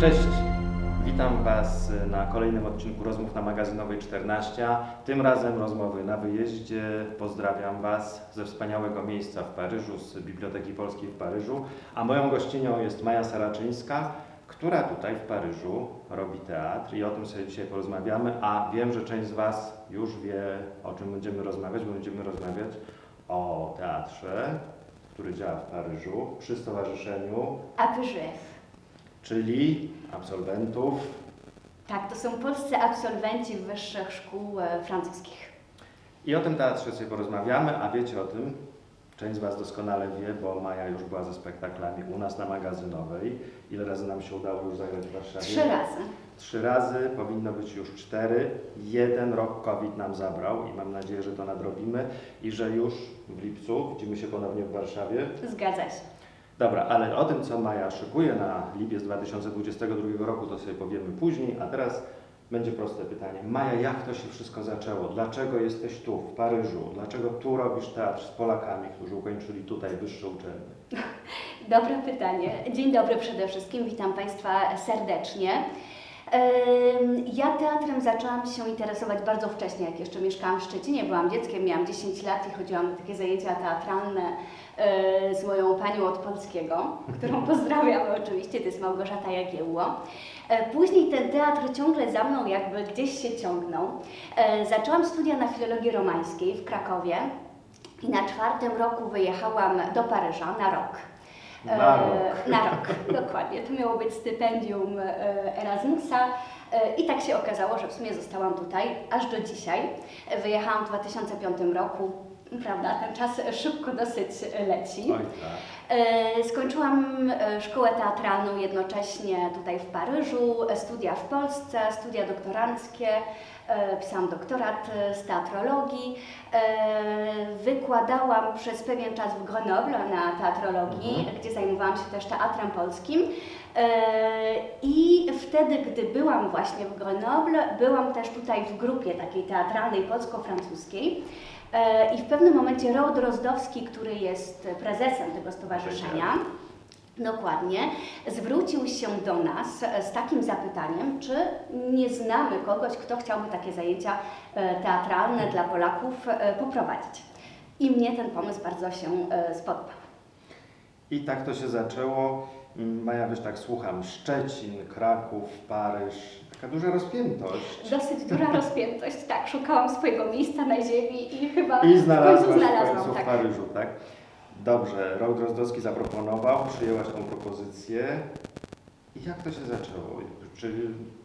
Cześć! Witam Was na kolejnym odcinku rozmów na magazynowej 14. Tym razem rozmowy na wyjeździe. Pozdrawiam Was ze wspaniałego miejsca w Paryżu, z Biblioteki Polskiej w Paryżu. A moją gościnią jest Maja Saraczyńska, która tutaj w Paryżu robi teatr i o tym sobie dzisiaj porozmawiamy. A wiem, że część z Was już wie, o czym będziemy rozmawiać, bo będziemy rozmawiać o teatrze, który działa w Paryżu przy stowarzyszeniu APGF. Czyli absolwentów. Tak, to są polscy absolwenci wyższych szkół e, francuskich. I o tym teatrze sobie porozmawiamy, a wiecie o tym, część z Was doskonale wie, bo Maja już była ze spektaklami u nas na magazynowej. Ile razy nam się udało już zagrać w Warszawie? Trzy razy. Trzy razy, powinno być już cztery. Jeden rok COVID nam zabrał i mam nadzieję, że to nadrobimy i że już w lipcu widzimy się ponownie w Warszawie. Zgadza się. Dobra, ale o tym, co Maja szykuje na lipiec 2022 roku, to sobie powiemy później, a teraz będzie proste pytanie. Maja, jak to się wszystko zaczęło? Dlaczego jesteś tu, w Paryżu? Dlaczego tu robisz teatr z Polakami, którzy ukończyli tutaj wyższe uczelnie? Dobre pytanie. Dzień dobry przede wszystkim, witam Państwa serdecznie. Ja teatrem zaczęłam się interesować bardzo wcześnie, jak jeszcze mieszkałam w Szczecinie, byłam dzieckiem, miałam 10 lat i chodziłam na takie zajęcia teatralne e, z moją panią od polskiego, którą pozdrawiam oczywiście, to jest Małgorzata Jagiełło. E, Później ten teatr ciągle za mną jakby gdzieś się ciągnął. E, Zaczęłam studia na filologii romańskiej w Krakowie i na czwartym roku wyjechałam do Paryża na rok. Na E, rok. Na rok, dokładnie. To miało być stypendium e, Erasmusa. E, I tak się okazało, że w sumie zostałam tutaj aż do dzisiaj. Wyjechałam w 2005 roku. Prawda, ten czas szybko dosyć leci. Oj tak. E, Skończyłam e, szkołę teatralną jednocześnie tutaj w Paryżu, e, studia w Polsce, studia doktoranckie, pisałam doktorat z teatrologii, wykładałam przez pewien czas w Grenoble na teatrologii, Mhm. gdzie zajmowałam się też teatrem polskim. I wtedy, gdy byłam właśnie w Grenoble, byłam też tutaj w grupie takiej teatralnej polsko-francuskiej. E, I w pewnym momencie Rod Rozdowski, który jest prezesem tego stowarzyszenia, dokładnie, zwrócił się do nas z takim zapytaniem, czy nie znamy kogoś, kto chciałby takie zajęcia e, teatralne dla Polaków e, poprowadzić. I mnie ten pomysł bardzo się spodobał. I tak to się zaczęło. Mm, Maja, wiesz, tak słucham, Szczecin, Kraków, Paryż, taka duża rozpiętość. Dosyć duża rozpiętość, tak, szukałam swojego miejsca na ziemi i chyba I w końcu w znalazłam, końcu w tak. Paryżu, tak? Dobrze, Rok Drozdowski zaproponował, przyjęłaś tą propozycję. I jak to się zaczęło? Czy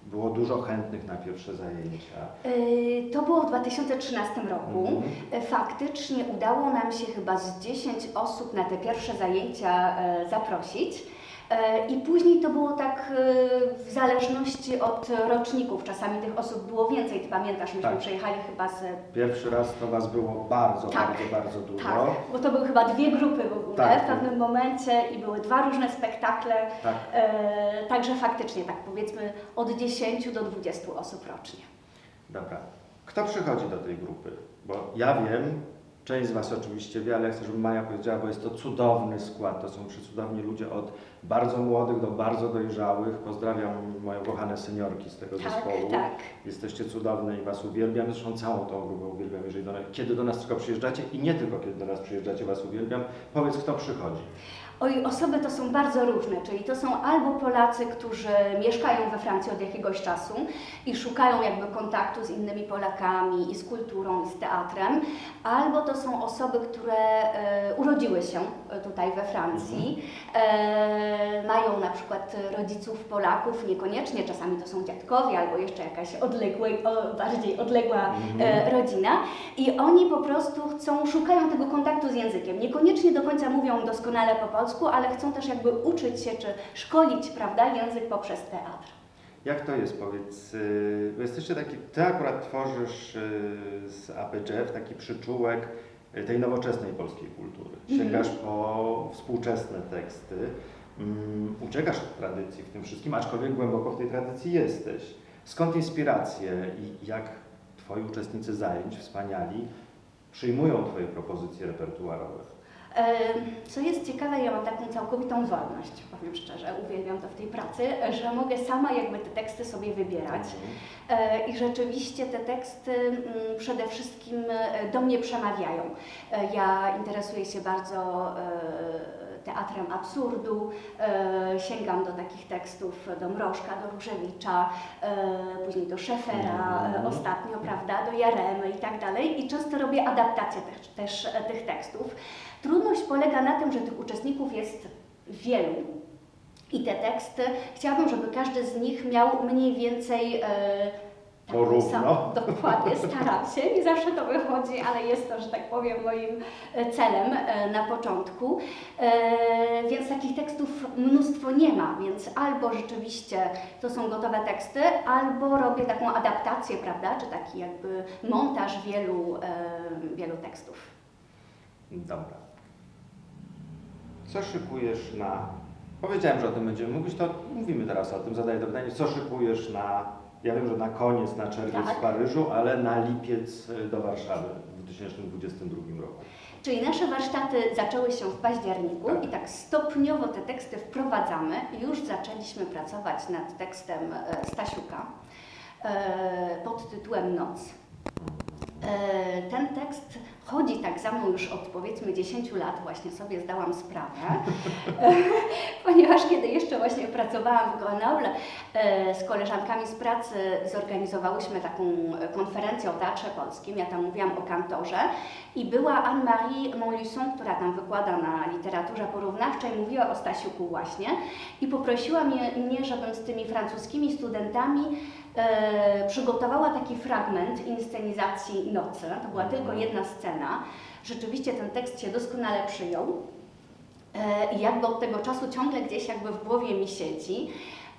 było dużo chętnych na pierwsze zajęcia? Y, To było w 2013 roku. Mhm. Y, Faktycznie udało nam się chyba z 10 osób na te pierwsze zajęcia e, zaprosić. E, I później to było tak e, w zależności od roczników. Czasami tych osób było więcej. Ty pamiętasz, myśmy Tak. przyjechali chyba z. Pierwszy raz to Was było bardzo, Tak. bardzo, bardzo dużo. Tak, bo to były chyba dwie grupy w ogóle Tak. w pewnym momencie i były dwa różne spektakle. Tak. E, także faktycznie, tak powiedzmy, od 10 do 20 osób rocznie. Dobra. Kto przychodzi do tej grupy? Bo ja wiem, część z Was oczywiście wie, ale ja chcę, żeby Maja powiedziała, bo jest to cudowny skład. To są przecudowni ludzie od bardzo młodych do bardzo dojrzałych. Pozdrawiam moją kochane seniorki z tego Tak, zespołu. tak. Jesteście cudowne i Was uwielbiam. Zresztą całą tą grupę uwielbiam, jeżeli do nas, kiedy do nas tylko przyjeżdżacie i nie tylko kiedy do nas przyjeżdżacie, Was uwielbiam. Powiedz, kto przychodzi. Oj, osoby to są bardzo różne, czyli to są albo Polacy, którzy mieszkają we Francji od jakiegoś czasu i szukają jakby kontaktu z innymi Polakami i z kulturą i z teatrem, albo to są osoby, które e, urodziły się tutaj we Francji, e, mają na przykład rodziców Polaków, niekoniecznie, czasami to są dziadkowie albo jeszcze jakaś odległe, o, bardziej odległa e, rodzina i oni po prostu chcą, szukają tego kontaktu z językiem. Niekoniecznie do końca mówią doskonale po polsku, ale chcą też jakby uczyć się czy szkolić, prawda, język poprzez teatr. Jak to jest, powiedz, yy, jesteście taki, ty akurat tworzysz yy, z APGF taki przyczółek tej nowoczesnej polskiej kultury. Sięgasz po współczesne teksty, mm, uciekasz od tradycji w tym wszystkim, aczkolwiek głęboko w tej tradycji jesteś. Skąd inspiracje i jak twoi uczestnicy zajęć, wspaniali, przyjmują twoje propozycje repertuarowe? Co jest ciekawe, ja mam taką całkowitą wolność, powiem szczerze, uwielbiam to w tej pracy, że mogę sama jakby te teksty sobie wybierać. E, I rzeczywiście te teksty mm, przede wszystkim e, do mnie przemawiają. E, Ja interesuję się bardzo teatrem absurdu, e, sięgam do takich tekstów do Mrożka, do Różewicza, e, później do Szefera, e, Mhm. ostatnio, prawda, do Jaremy i tak dalej. I często robię adaptację też, też tych tekstów. Trudność polega na tym, że tych uczestników jest wielu. I te teksty, chciałabym, żeby każdy z nich miał mniej więcej Porówno. Dokładnie, staram się, nie zawsze to wychodzi, ale jest to, że tak powiem, moim e, celem e, na początku. E, więc takich tekstów mnóstwo nie ma, więc albo rzeczywiście to są gotowe teksty, albo robię taką adaptację, prawda, czy taki jakby montaż wielu, wielu tekstów. Dobra. Co szykujesz na... Powiedziałem, że o tym będziemy mówić, to mówimy teraz o tym. Zadaję to pytanie. Co szykujesz na... Ja wiem, że na koniec, na czerwiec Tak. w Paryżu, ale na lipiec y, do Warszawy w 2022 roku. Czyli nasze warsztaty zaczęły się w październiku Tak. i tak stopniowo te teksty wprowadzamy. Już zaczęliśmy pracować nad tekstem e, Stasiuka e, pod tytułem Noc. E, Ten tekst chodzi tak za mną już od powiedzmy 10 lat, właśnie sobie zdałam sprawę, ponieważ kiedy jeszcze właśnie pracowałam w Grenoble e, z koleżankami z pracy zorganizowałyśmy taką konferencję o Teatrze Polskim, ja tam mówiłam o kantorze i była Anne-Marie Montluçon, która tam wykłada na literaturze porównawczej, mówiła o Stasiuku właśnie i poprosiła mnie, mnie żebym z tymi francuskimi studentami przygotowała taki fragment inscenizacji Nocy. To była tylko jedna scena. Rzeczywiście ten tekst się doskonale przyjął. E, I jakby od tego czasu ciągle gdzieś jakby w głowie mi siedzi.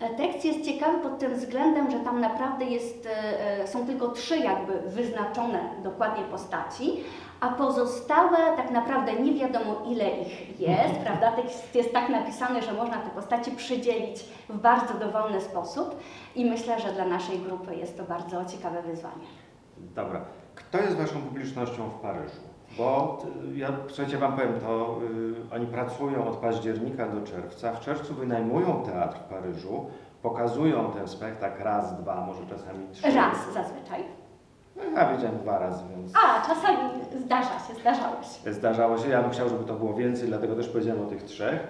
E, Tekst jest ciekawy pod tym względem, że tam naprawdę jest, e, e, są tylko trzy jakby wyznaczone dokładnie postaci, a pozostałe tak naprawdę nie wiadomo ile ich jest, prawda? Tekst jest tak napisany, że można te postaci przydzielić w bardzo dowolny sposób i myślę, że dla naszej grupy jest to bardzo ciekawe wyzwanie. Dobra. Kto jest Waszą publicznością w Paryżu? Bo y, ja, słuchajcie, Wam powiem, to y, oni pracują od października do czerwca. W czerwcu wynajmują teatr w Paryżu, pokazują ten spektakl raz, dwa, może czasami trzy. Raz zazwyczaj. No, ja wiedziałem dwa razy, więc A, czasami zdarza się, zdarzało się. zdarzało się. Ja bym chciał, żeby to było więcej, dlatego też powiedziałem o tych trzech.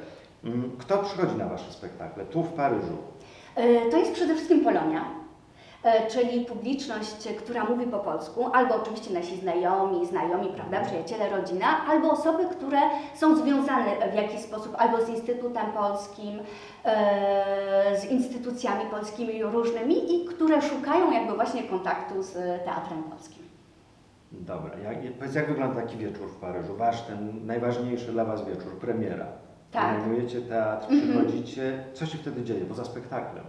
Mm, Kto przychodzi na Wasze spektakle? Tu w Paryżu. E, To jest przede wszystkim Polonia, czyli publiczność, która mówi po polsku, albo oczywiście nasi znajomi, znajomi, prawda, przyjaciele, rodzina, albo osoby, które są związane w jakiś sposób albo z Instytutem Polskim, e, z instytucjami polskimi różnymi i które szukają jakby właśnie kontaktu z Teatrem Polskim. Dobra. Jak, powiedz, jak wygląda taki wieczór w Paryżu? Wasz, ten najważniejszy dla Was wieczór, premiera. Tak. Wynajmujecie teatr, Mhm. przychodzicie. Co się wtedy dzieje poza spektaklem?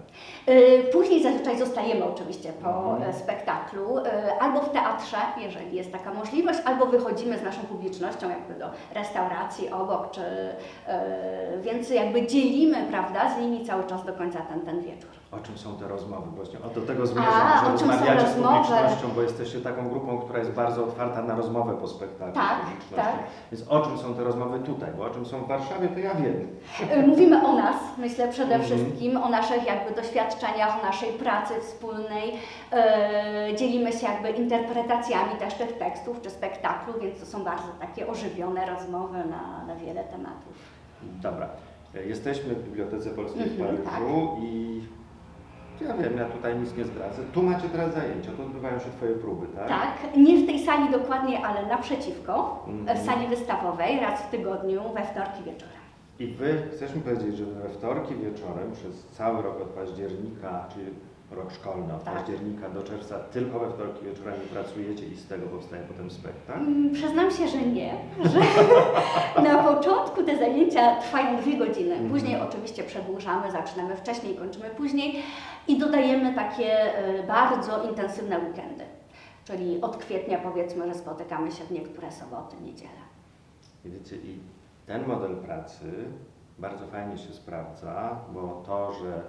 Y, Później zazwyczaj zostajemy oczywiście po Mhm. e, spektaklu, y, albo w teatrze, jeżeli jest taka możliwość, albo wychodzimy z naszą publicznością jakby do restauracji obok, czy, y, więc jakby dzielimy, prawda, z nimi cały czas do końca ten, ten wieczór. O czym są te rozmowy? Właśnie o, do tego zmierzam, A, że o czym są rozmawiacie z publicznością, bo jesteście taką grupą, która jest bardzo otwarta na rozmowę po spektaklu Tak, z publicznością. tak. Więc o czym są te rozmowy tutaj? Bo o czym są w Warszawie, to ja wiem. Y, Mówimy o nas, myślę przede Mhm. wszystkim, o naszych jakby doświadczeniach, o naszej pracy wspólnej. E, dzielimy się jakby interpretacjami też tych tekstów czy spektaklu, więc to są bardzo takie ożywione rozmowy na, na wiele tematów. Dobra. Jesteśmy w Bibliotece Polskiej w Mhm, Paryżu i ja wiem, ja tutaj nic nie zdradzę. Tu macie teraz zajęcia, tu odbywają się Twoje próby, tak? Tak, nie w tej sali dokładnie, ale naprzeciwko, Mhm. w sali wystawowej, raz w tygodniu, we wtorki wieczorem. I Wy, chcesz mi powiedzieć, że we wtorki wieczorem przez cały rok od października, czyli rok szkolny od Tak. października do czerwca, tylko we wtorki wieczorami pracujecie i z tego powstaje potem spektakl? Mm, Przyznam się, że nie, że na początku te zajęcia trwają dwie godziny, Mhm. później oczywiście przedłużamy, zaczynamy wcześniej, kończymy później i dodajemy takie e, bardzo intensywne weekendy. Czyli od kwietnia powiedzmy, że spotykamy się w niektóre soboty, niedziele. I wiecie, i ten model pracy bardzo fajnie się sprawdza, bo to, że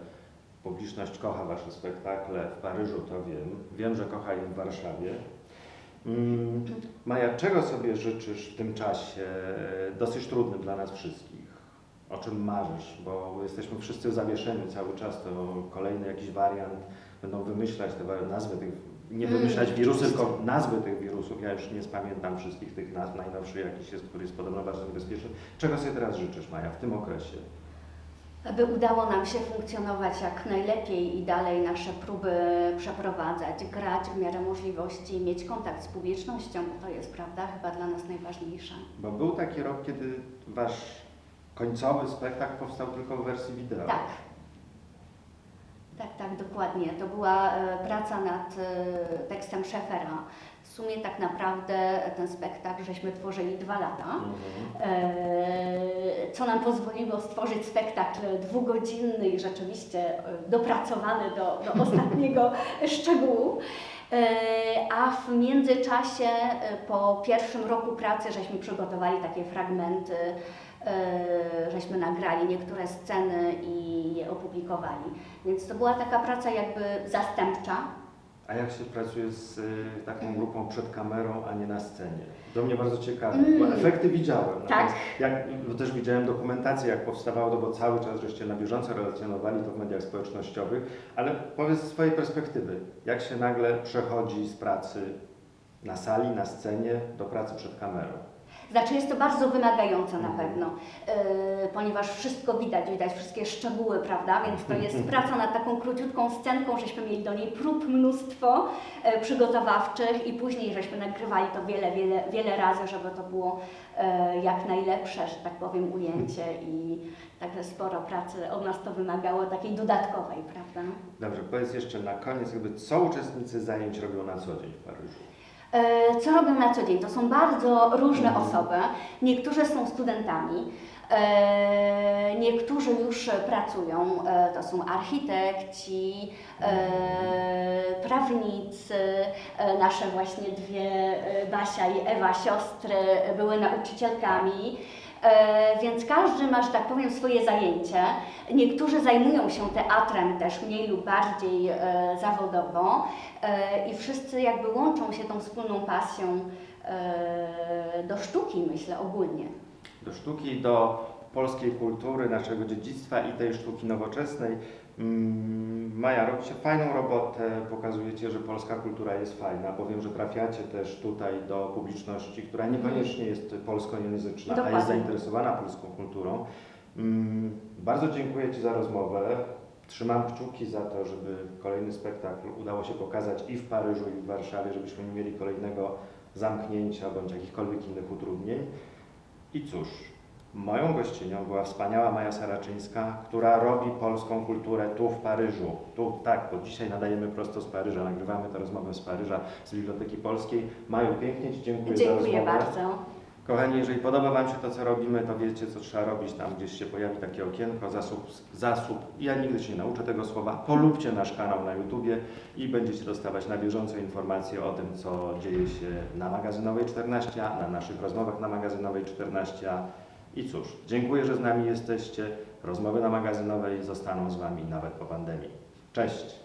publiczność kocha Wasze spektakle w Paryżu, to wiem. Wiem, że kocha je w Warszawie. Mm, Maja, czego sobie życzysz w tym czasie e, dosyć trudnym dla nas wszystkich? O czym marzysz? Bo jesteśmy wszyscy w zawieszeniu cały czas, to kolejny jakiś wariant, będą wymyślać te nazwy tych, nie Mm, wymyślać wirusy, oczywiście. tylko nazwy tych wirusów. Ja już nie spamiętam wszystkich tych nazw, najnowszy jakiś jest, który jest podobno bardzo niebezpieczny. Czego sobie teraz życzysz, Maja, w tym okresie? Aby udało nam się funkcjonować jak najlepiej i dalej nasze próby przeprowadzać, grać w miarę możliwości, mieć kontakt z publicznością, bo to jest, prawda, chyba dla nas najważniejsze. Bo był taki rok, kiedy wasz końcowy spektakl powstał tylko w wersji wideo. Tak. Tak, tak, dokładnie. To była e, praca nad e, tekstem Szefera. W sumie tak naprawdę ten spektakl żeśmy tworzyli dwa lata. Mhm. E, co nam pozwoliło stworzyć spektakl dwugodzinny i rzeczywiście e, dopracowany do, do ostatniego szczegółu. E, A w międzyczasie, po pierwszym roku pracy, żeśmy przygotowali takie fragmenty, żeśmy nagrali niektóre sceny i je opublikowali. Więc to była taka praca jakby zastępcza. A jak się pracuje z y, taką grupą przed kamerą, a nie na scenie? To mnie bardzo ciekawi, Mm. bo efekty widziałem. Tak. Natomiast Jak, bo też widziałem dokumentację, jak powstawało to, bo cały czas żeście na bieżąco relacjonowali to w mediach społecznościowych, ale powiedz z swojej perspektywy, jak się nagle przechodzi z pracy na sali, na scenie do pracy przed kamerą? Znaczy jest to bardzo wymagające na pewno, yy, ponieważ wszystko widać, widać wszystkie szczegóły, prawda? Więc to jest praca nad taką króciutką scenką, żeśmy mieli do niej prób mnóstwo e, przygotowawczych i później żeśmy nagrywali to wiele, wiele, wiele razy, żeby to było e, jak najlepsze, że tak powiem, ujęcie i także sporo pracy od nas to wymagało, takiej dodatkowej, prawda? Dobrze, powiedz jeszcze na koniec, jakby co uczestnicy zajęć robią na co dzień w Paryżu? E, Co robią na co dzień? To są bardzo różne Mhm. osoby. Niektórzy są studentami, e, niektórzy już pracują. E, To są architekci, prawnicy, nasze właśnie dwie, Basia i Ewa siostry, były nauczycielkami. E, Więc każdy ma, że tak powiem, swoje zajęcie. Niektórzy zajmują się teatrem też mniej lub bardziej e, zawodowo e, i wszyscy jakby łączą się tą wspólną pasją do sztuki, myślę, ogólnie. do sztuki, do polskiej kultury, naszego dziedzictwa i tej sztuki nowoczesnej. Mm, Maja, robicie fajną robotę, pokazujecie, że polska kultura jest fajna, bo wiem, że trafiacie też tutaj do publiczności, która niekoniecznie jest polskojęzyczna, a Dokładnie. jest zainteresowana polską kulturą. Mm, Bardzo dziękuję Ci za rozmowę. Trzymam kciuki za to, żeby kolejny spektakl udało się pokazać i w Paryżu, i w Warszawie, żebyśmy nie mieli kolejnego zamknięcia bądź jakichkolwiek innych utrudnień. I cóż, moją gościnią była wspaniała Maja Saraczyńska, która robi polską kulturę tu w Paryżu. Tu, tak, bo dzisiaj nadajemy prosto z Paryża, nagrywamy tę rozmowę z Paryża, z Biblioteki Polskiej. Maju, pięknie Ci dziękuję, za Dziękuję rozmowę. bardzo. Kochani, jeżeli podoba Wam się to, co robimy, to wiecie, co trzeba robić. Tam gdzieś się pojawi takie okienko, zasób, zasób. Ja nigdy się nie nauczę tego słowa. Polubcie nasz kanał na YouTubie i będziecie dostawać na bieżąco informacje o tym, co dzieje się na magazynowej 14, na naszych rozmowach na magazynowej 14. I cóż, dziękuję, że z nami jesteście. Rozmowy na magazynowej zostaną z Wami nawet po pandemii. Cześć!